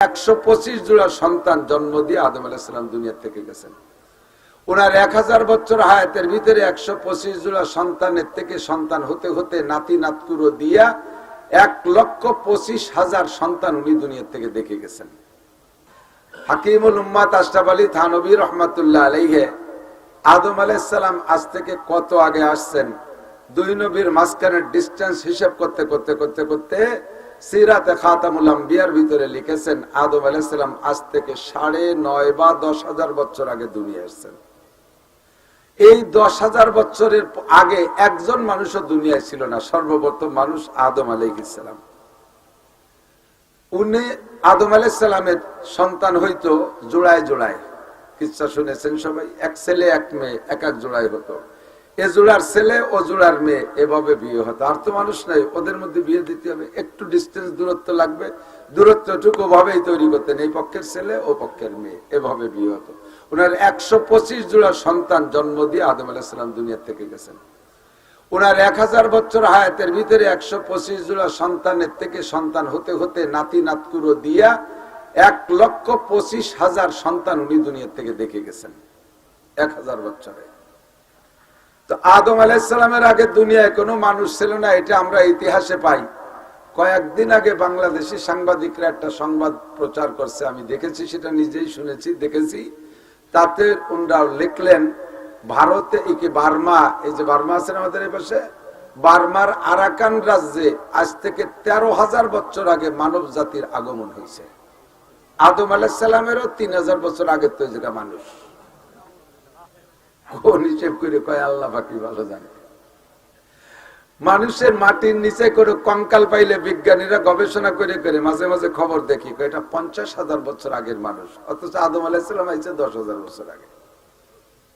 একশো পঁচিশ জোড়া সন্তান জন্ম দিয়ে আদম আলাহিসাম দুনিয়া থেকে গেছেন। ওনার এক হাজার বছর হায়াতের ভিতরে একশো পঁচিশ জোড়া সন্তানের থেকে সন্তান হতে হতে নাতি নাতকুরো দিয়া এক লক্ষ পঁচিশ হাজার সন্তান উনি দুনিয়া থেকে দেখে গেছেন। হাকিমুল আশরাফ আলী থানবী রহমাতুল্লাহ আদম আলাইসালাম আজ থেকে কত আগে আসছেন? দুই নবীর মাঝখানের ডিস্টেন্স হিসাব করতে করতে করতে করতে সিরাতে খাতামুল আম্বিয়ার ভিতরে লিখেছেন, আদম আলাইসালাম আজ থেকে সাড়ে নয় বা দশ হাজার বছর আগে দুনিয়া এসছেন। এই দশ হাজার বছরের আগে একজন মানুষও দুনিয়ায় ছিল না, সর্বপ্রথম মানুষ আদম আলাইসালাম উনি আদম আলাইসালামের সন্তান হইতো জোড়ায় জোড়ায়। কিচ্ছা শুনেছেন সবাই? এক ছেলে, এক মেয়ে, এক এক জোড়ায় হতো। এ ছেলে ও জোড়ার মেয়ে, এভাবে বিয়ে হতো। আর তো মানুষ নাই, ওদের মধ্যে বিয়ে দিতে হবে। একটু ডিস্টেন্স দূরত্ব লাগবে। দূরত্বটুকু ভাবেই তৈরি করতেন। এই পক্ষের ছেলে, ও পক্ষের মেয়ে, এভাবে বিয়ে হতো। ওনার একশো পঁচিশ জোড়া সন্তান জন্ম দিয়ে আদম আলাহিসাম দুনিয়া থেকে গেছেন। ওনার এক হাজার বছর হায়াতের ভিতরে একশো পঁচিশ জোড়া সন্তানের থেকে সন্তান হতে হতে নাতি নাতকুরো দিয়া এক লক্ষ পঁচিশ হাজার সন্তান উনি দুনিয়ার থেকে দেখে গেছেন। এক হাজার বছরে। তো আদম আলাইসালামের আগে দুনিয়ায় কোনো মানুষ ছিল না, এটা আমরা ইতিহাসে পাই। কয়েকদিন আগে বাংলাদেশি সাংবাদিকরা একটা সংবাদ প্রচার করছে, আমি দেখেছি, সেটা নিজেই শুনেছি, দেখেছি। তাতে উনরাও লিখলেন, ভারতে এই কি বার্মা? এই যে বার্মা আছেন আমাদের এই পাশে? বার্মার আরাকান রাজ্যে আজ থেকে তেরো হাজার বছর আগে মানব জাতির আগমন হয়েছে। আদম আলাহিসাল্লামেরও তিন হাজার বছর আগে তো যেটা মানুষ। কোন হিসেব করে কয়, আল্লাহ বাকি ভালো জানে। মানুষের মাটির নিচে করে কঙ্কাল পাইলে বিজ্ঞানীরা গবেষণা করে করে মাঝে মাঝে খবর দেখি এটা পঞ্চাশ হাজার বছর আগের মানুষ, অথচ আদম আলাহিসাল্লাম আইছে দশ হাজার বছর আগে।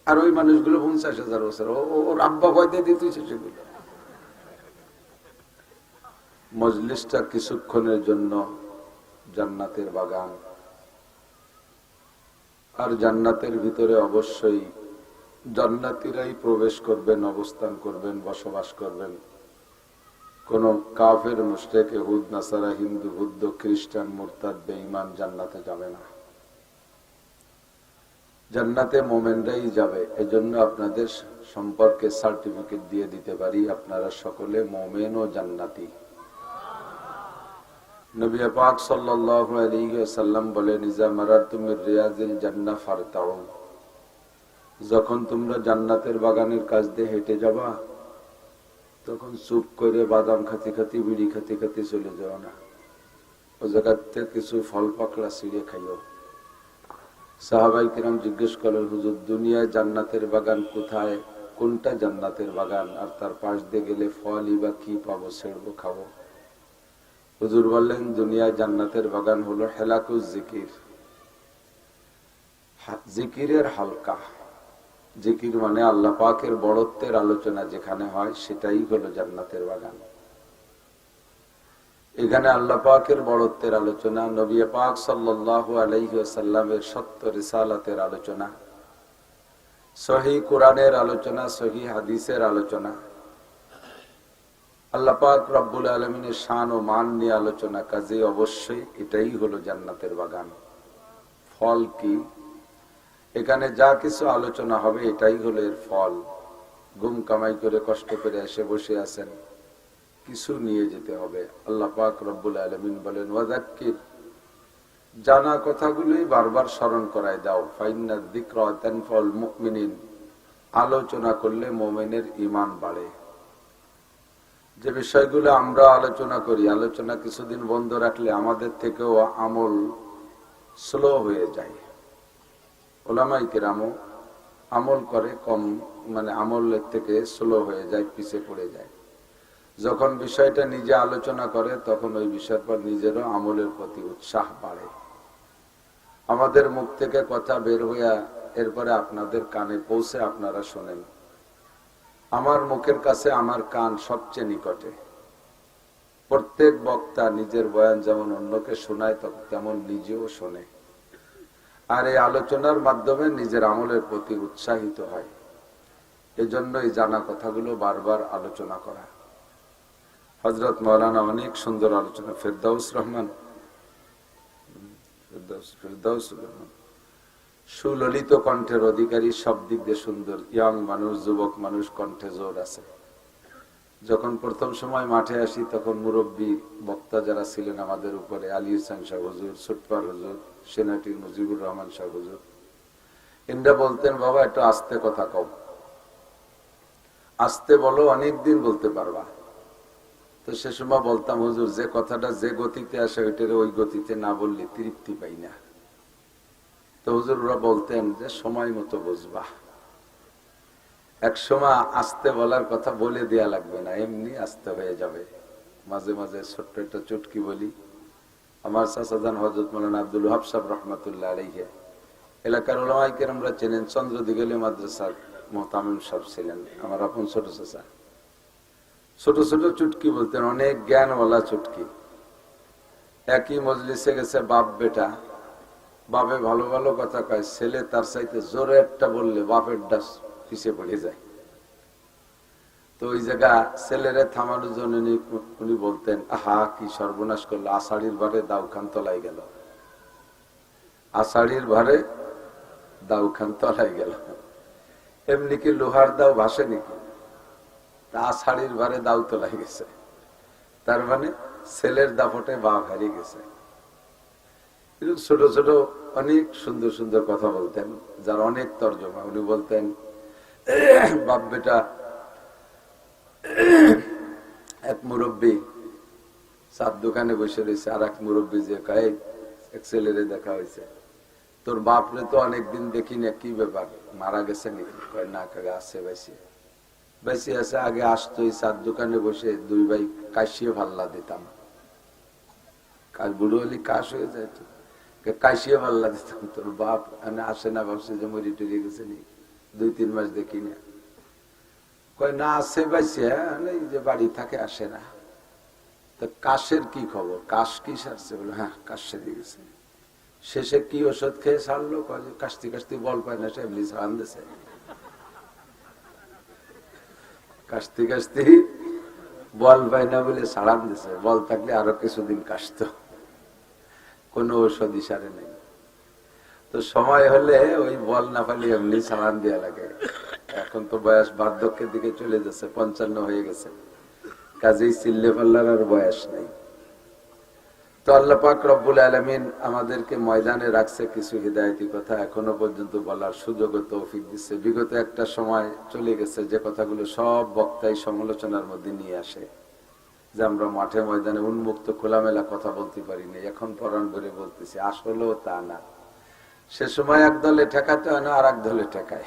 আর ওই মানুষগুলো পঞ্চাশ হাজার বছর ওর আব্বা ভয় দিয়ে দিতেছে সেগুলো মজলিসটা কিছুক্ষণের জন্য জান্নাতের বাগান। আর জান্নাতের ভিতরে অবশ্যই জান্নাতিরাই প্রবেশ করবেন, অবস্থান করবেন, বসবাস করবেন। কোন কাফের, মুশরেক হুদ নাসারা, হিন্দু, বুদ্ধ, খ্রিস্টান, মুরতাদ, বেঈমান জান্নাতে যাবে না। জান্নাতে মোমেনরাই যাবে। এজন্য আপনাদের সম্পর্কে সার্টিফিকেট দিয়ে দিতে পারি, আপনারা সকলে মোমেন ও জান্নাতি। নবী পাক সাল্লাল্লাহু আলাইহি ওয়াসাল্লাম বলেন, ইজা মারারতুম রিয়াজিল জান্নাহ ফারতাউ। যখন তোমরা জান্নাতের বাগানের কাছ দিয়ে হেঁটে যাবা, তখন চুপ করে বাদাম খাতি খাতি, বিড়ি খাতি খাতি চলে যাও না। ও জায়গাতে কিছু ফল পাকড়া ছিঁড়ে খাইও। সাহাবাই কিরাম জিজ্ঞেস করেন হুজুর, দুনিয়ায় জান্নাতের বাগান কোথায়? কোনটা জান্নাতের বাগান? আর তার পাশ দিয়ে গেলে ফলই বা কি পাবো, ছেড়বো, খাব? হুজুর বললেন, দুনিয়ায় জান্নাতের বাগান হলো হেলাকুজ জিকির। জিকিরের হালকা। জিকির মানে আল্লাহ পাকের বড়ত্বের আলোচনা যেখানে হয়, সেটাই হলো জান্নাতের বাগান। এখানে আল্লাহ পাকের বড়ত্বের আলোচনা, নবী পাক সাল্লাল্লাহু আলাইহি ওয়াসাল্লামের সত্য রিসালাতের আলোচনা, সহি কোরআনের আলোচনা, সহি হাদিসের আলোচনা, আল্লাহ পাক রব্বুল আলমিনের শান ও মান নিয়ে আলোচনা কাজে অবশ্যই এটাই হলো জান্নাতের বাগান। ফল কি? এখানে যা কিছু আলোচনা হবে, এটাই হলো এর ফল। ঘুম কামাই করে, কষ্ট করে এসে বসে আছেন, কিছু নিয়ে যেতে হবে। আল্লাহ পাক রব্বুল আলমিন বলেন ওয়াজাক্কির জানা কথাগুলোই বারবার স্মরণ করায় দাও। ফাইন্না দিক্রা তানফল মুমিনিন, আলোচনা করলে মোমেনের ইমান বাড়ে। যে বিষয়গুলো আমরা আলোচনা করি, আলোচনা কিছুদিন বন্ধ রাখলে আমাদের থেকেও আমল স্লো হয়ে যায়। ওলামাই কেরামও আমল করে কম মানে আমলের থেকে স্লো হয়ে যায়, পিছে পড়ে যায়। যখন বিষয়টা নিজে আলোচনা করে, তখন ওই বিষয়ের পর নিজেরও আমলের প্রতি উৎসাহ বাড়ে। আমাদের মুখ থেকে কথা বের হইয়া এরপরে আপনাদের কানে পৌঁছে আপনারা শোনেন। আমার মুখের কাছে আমার কান সবচেয়ে নিকটে। প্রত্যেক বক্তা নিজের বয়ান যেমন অন্যকে শোনায়, তেমন নিজেও শোনে। আর এই আলোচনার মাধ্যমে নিজের আমলের প্রতি উৎসাহিত হয়। এজন্য এই জানা কথাগুলো বারবার আলোচনা করা। হজরত মৌলানা অনেক সুন্দর আলোচনা। ফেরদাউস রহমান, সুললিত কণ্ঠের অধিকারী সব দিক দিয়ে সুন্দর। ইয়াং মানুষ, যুবক মানুষ কণ্ঠে জোর আছে। যখন প্রথম সময় মাঠে আসি, তখন মুরব্বী বক্তা যারা ছিলেন আমাদের উপরে, আলী হোসেন শাহ হুজুর, সুটপার হুজুর, সেনাটির মুজিবুর রহমান শাহ হুজুর, এনরা বলতেন, বাবা, একটু আস্তে কথা কম আস্তে বলো অনেকদিন বলতে পারবা। তো সে সময় বলতাম, হুজুর, যে কথাটা যে গতিতে আসে, ওইটারে ওই গতিতে না বললে তৃপ্তি পাই না। তো হুজুররা বলতেন, যে সময় মতো বুঝবা। এক সময় আস্তে বলার কথা বলে দেয়া লাগবে না, এমনি আস্তে হয়ে যাবে। মাঝে মাঝে ছোট্ট একটা চুটকি বলি। আমার চাচাদান হজরত মৌলানা আব্দুল হাব সাহেব রহমতুল্লাহ আলহে এলাকার ওলামাইকে আমরা চেনেন চন্দ্র দিগলি মাদ্রাসার মোহতামিম সাহেব ছিলেন, আমার আপন ছোট চাচা। ছোট ছোট চুটকি বলতেন, অনেক জ্ঞানওয়ালা চুটকি। একই মজলিসে গেছে বাপ বেটা। বাপে ভালো ভালো কথা কয়, ছেলে তার চাইতে জোরে একটা বললে, বাপের ডাস পিছিয়ে পড়ে যায়। তো ওই জায়গা ছেলেরে থামানোর জন্য উনি- বলতেন, আহা, কি সর্বনাশ করল, আষাঢ়ির ভারে দাউ খান তলাই গেল। আষাঢ়ির ভারে দাউ খান তলাই গেল। এমনি কি লোহার দাও ভাসে নাকি? তা আষাঢ়ির ভারে দাউ তলাই গেছে। তার মানে ছেলের দাপটে বাপ হারিয়ে গেছে। ছোট ছোট অনেক সুন্দর সুন্দর কথা বলতেন, যার অনেক তর্জমা। উনি বলতেন বাপ বেটা। এক মুরব্বী চার দোকানে বসে রয়েছে আর এক মুরব্বী যে কয়, এক ছেলেরে দেখা হয়েছে। তোর বাপরে তো অনেকদিন দেখি না, কি ব্যাপার? মারা গেছে নাকি? না কাকা, আছে বেশি বেশি আছে, আগে আসতো এই চার দোকানে বসে, দুই ভাই কাশিয়ে ভাল্লা দিতাম। কাজ বুড়ো হলে কাশ হয়ে যায় কাশিয়ে ভাল্লা দিতাম, তোর বাপ আসে না, ভাবছে যে মরি টরি গেছে নি দুই, তিন মাস দেখি না। কয়, না, আসে বাইছে এই যে বাড়ি থাকে, আসে না। তো কাশের কি খবর? কাশ কি সারছে? বলে হ্যাঁ কাশ সেরে গেছে। শেষে কি ওষুধ খেয়ে সারলো? কাশতি কাশতি বল পায় না, সে এমনি ছাড়ান দিছে। কাশতি কাশতি বল পায় না বলে ছাড়ান দিছে। বল থাকলে আরও কিছুদিন কাশত। কোনো ঔষধ ইশারে নেই। তো সময় হলে ওই বল না পালি এমনি ছাড়ান দেওয়া লাগে। এখন তো বয়স বার্ধক্যের দিকে চলে যাচ্ছে, পঞ্চান্ন হয়ে গেছে। কাজেই চিল্লে পাল্লার আর বয়স নেই। তো আল্লাহ পাক রব্বুল আলমিন আমাদেরকে ময়দানে রাখছে কিছু হৃদায়তি কথা। এখনও পর্যন্ত বলার সুযোগ তৌফিক দিচ্ছে। বিগত একটা সময় চলে গেছে, যে কথাগুলো সব বক্তাই সমালোচনার মধ্যে নিয়ে আসে। যে আমরা মাঠে ময়দানে উন্মুক্ত খোলামেলা কথা বলতে পারিনি এখন পরাণ করে বলতেছি, আসলেও তা না। সে সময় এক দলে ঠেকাতে হয় না আর এক দলে ঠেকায়।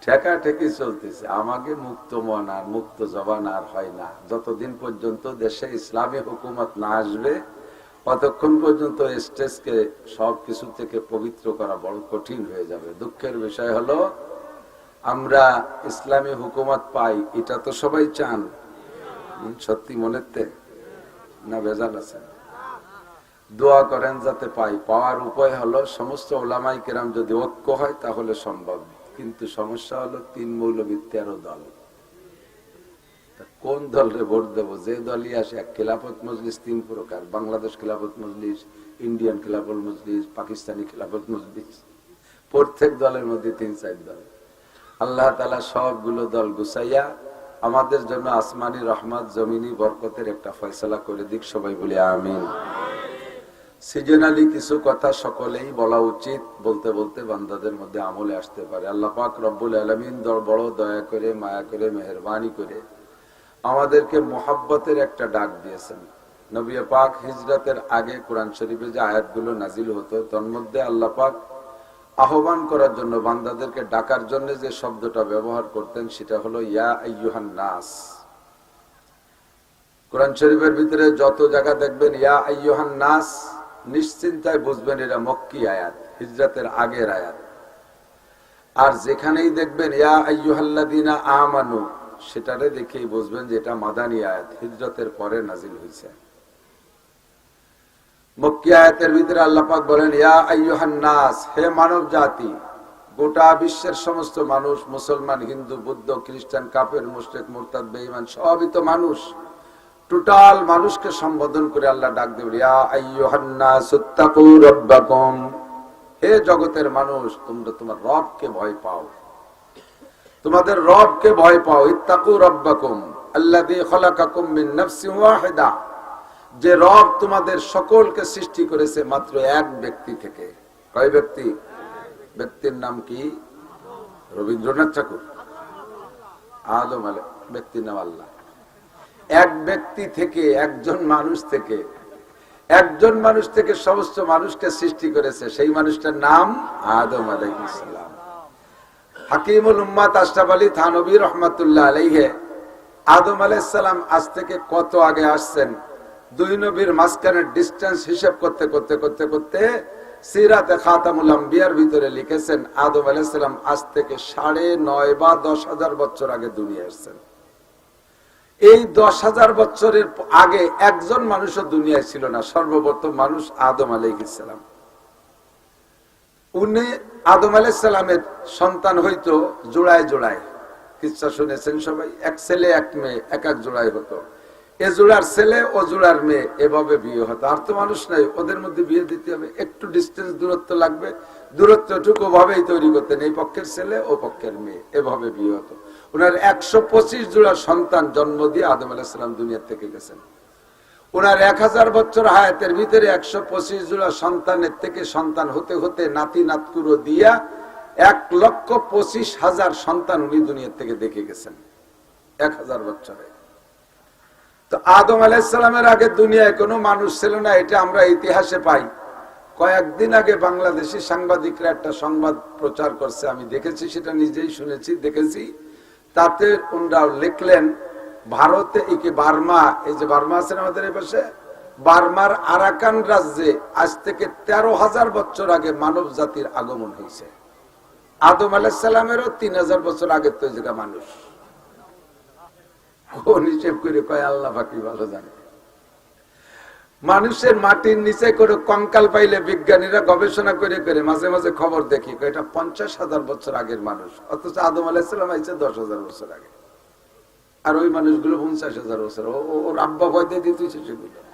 ঠেকা ঠেকি চলতেছে। আমাকে মুক্ত মন আর মুক্ত জবান আর হয় না। যতদিন পর্যন্ত দেশে ইসলামী হুকুমত না আসবে, ততক্ষণ পর্যন্ত স্টেজকে সব কিছু থেকে পবিত্র করা বড় কঠিন হয়ে যাবে। দুঃখের বিষয় হলো, আমরা ইসলামী হুকুমত পাই, এটা তো সবাই চান। সত্যি মনেতে? না ভেজাল আছে? দোয়া করেন যাতে পাই। পাওয়ার উপায় হলো সমস্ত ওলামাই কেরাম যদি ঐক্য হয় তাহলে সম্ভব। কিন্তু সমস্যা হলো তিন মৌলবী তেরো দল। কোন দলরে ভোট দেব? যে দলই আসে, এক খেলাফত মজলিস, তিন প্রকার। বাংলাদেশ খেলাফত মজলিস, ইন্ডিয়ান খেলাফত মজলিস, পাকিস্তানি খেলাফত মজলিস। প্রত্যেক দলের মধ্যে তিন চার দল। আল্লাহ তালা সবগুলো দল গুছাইয়া আমাদের জন্য আসমানি রহমত, জমিনি বরকতের একটা ফয়সলা করে দিক সবাই বলে আমিন। সিজনালি কিছু কথা সকলেই বলা উচিত, বলতে বলতে বান্দাদের মধ্যে আমলে আসতে পারে। আল্লাহ পাক রব্বুল আলমিন বড় দয়া করে, মায়া করে, মেহরবানি করে আমাদেরকে মোহাব্বতের একটা ডাক দিয়েছেন। নবী পাক হিজরতের আগে কোরআন শরীফে যে আয়াতগুলো নাজিল হতো তার মধ্যে আল্লাহ পাক আহ্বান করার জন্য বান্দাদেরকে ডাকার জন্য যে শব্দটা ব্যবহার করতেন, সেটা হলো, ইয়া নাস। কোরআন শরীফের ভিতরে যত জায়গা দেখবেন, ইয়া আইয়ুহান নাস নিশ্চিন্তায় বুঝবেন এটা মক্কি আয়াত, হিজরতের আগের আয়াত। আর যেখানেই দেখবেন, ইয়া আমানু, সেটারে দেখেই বুঝবেন যে এটা মাদানী আয়াত, হিজরতের পরে নাজিল হয়েছে মক্কি আয়াতের ভিতরে আল্লাহ পাক বলেন, ইয়া আইয়ুহান্নাস, হে মানব জাতি গোটা বিশ্বের সমস্ত মানুষ, মুসলমান, হিন্দু, বুদ্ধ, খ্রিস্টান কাপের মুশরিক, মুরতাদ, বেঈমান, সবই তো মানুষ। টোটাল মানুষকে সম্বোধন করে আল্লাহ ডাক দেবে হে জগতের মানুষ, তোমরা তোমার রবকে ভয় পাও। তোমাদের রবকে ভয় পাও, ইত্তাকু রাব্বাকুম যে রব তোমাদের সকলকে সৃষ্টি করেছে মাত্র এক ব্যক্তি থেকে। কয় ব্যক্তি? ব্যক্তির নাম কি? রবীন্দ্রনাথ ঠাকুর। আদম আলে, ব্যক্তির নাম আল্লাহ। এক ব্যক্তি থেকে একজন মানুষ থেকে, একজন মানুষ থেকে সমস্ত মানুষকে সৃষ্টি করেছে, সেই মানুষটার নাম আদম আলাইসালাম হাকিমুল উম্মাদ আশরাফ আলী থানবী রহমাতুল্লাহ আলাইহে, আদম আলাইসালাম আজ থেকে কত আগে আসছেন? দুই নবীর মাঝখানের ডিস্টেন্স হিসেব করতে করতে করতে করতে সিরাতে খাতামুল আম্বিয়ার ভিতরে লিখেছেন, আদম আলাইসালাম আজ থেকে সাড়ে নয় বা দশ হাজার বছর আগে দুনিয়া আসছেন। এই দশ হাজার বছরের আগে একজন মানুষও দুনিয়ায় ছিল না, সর্বপ্রথম মানুষ আদম আলাইসালাম উনি আদম আলাইসালামের সন্তান হইতো জোড়ায় জোড়ায়। কিচ্ছা শুনেছেন সবাই? এক ছেলে, এক মেয়ে, এক এক জোড়ায় হতো। এ জোড়ার ছেলে, ও জোড়ার মেয়ে এভাবে বিয়ে হতো। আর তো মানুষ নাই, ওদের মধ্যে বিয়ে দিতে হবে। একটু ডিস্টেন্স দূরত্ব লাগবে। দূরত্বটুকু ভাবেই তৈরি করতেন। এই পক্ষের ছেলে, ও পক্ষের মেয়ে। এভাবে বিয়ে হতো। ওনার একশো পঁচিশ জোড়া সন্তান জন্ম দিয়ে আদম আলাহিসাম দুনিয়ার থেকে গেছেন। ওনার এক হাজার বছর হায়াতের ভিতরে একশো পঁচিশ জোড়া সন্তানের থেকে সন্তান হতে হতে নাতি নাতকুরো দিয়া এক লক্ষ পঁচিশ হাজার সন্তান উনি দুনিয়ার থেকে দেখে গেছেন, এক হাজার বছরে। তো আদম আলাইসালামের আগে দুনিয়ায় কোনো মানুষ ছিল না, এটা আমরা ইতিহাসে পাই। কয়েকদিন আগে বাংলাদেশি সাংবাদিকরা একটা সংবাদ প্রচার করছে, আমি দেখেছি, সেটা নিজেই শুনেছি, দেখেছি। তাতে উনরাও লিখলেন, ভারতে একে বার্মা। এই যে বার্মা আছেন আমাদের এই পাশে, বার্মার আরাকান রাজ্যে আজ থেকে তেরো হাজার বছর আগে মানব জাতির আগমন হয়েছে। আদম আলাহিসাল্লামেরও তিন হাজার বছর আগে তো জায়গা মানুষ। হিসেব করে কয়, আল্লাহ বাকি ভালো জানে। মানুষের মাটির নিচে করে কঙ্কাল পাইলে বিজ্ঞানীরা গবেষণা করে করে মাঝে মাঝে খবর দেখি এটা পঞ্চাশ হাজার বছর আগের মানুষ, অথচ আদম আলাইসালাম আইছে দশ হাজার বছর আগে। আর ওই মানুষগুলো পঞ্চাশ হাজার বছর, ও- রাব্বা ভয় দিয়ে দিতেছে সেগুলো?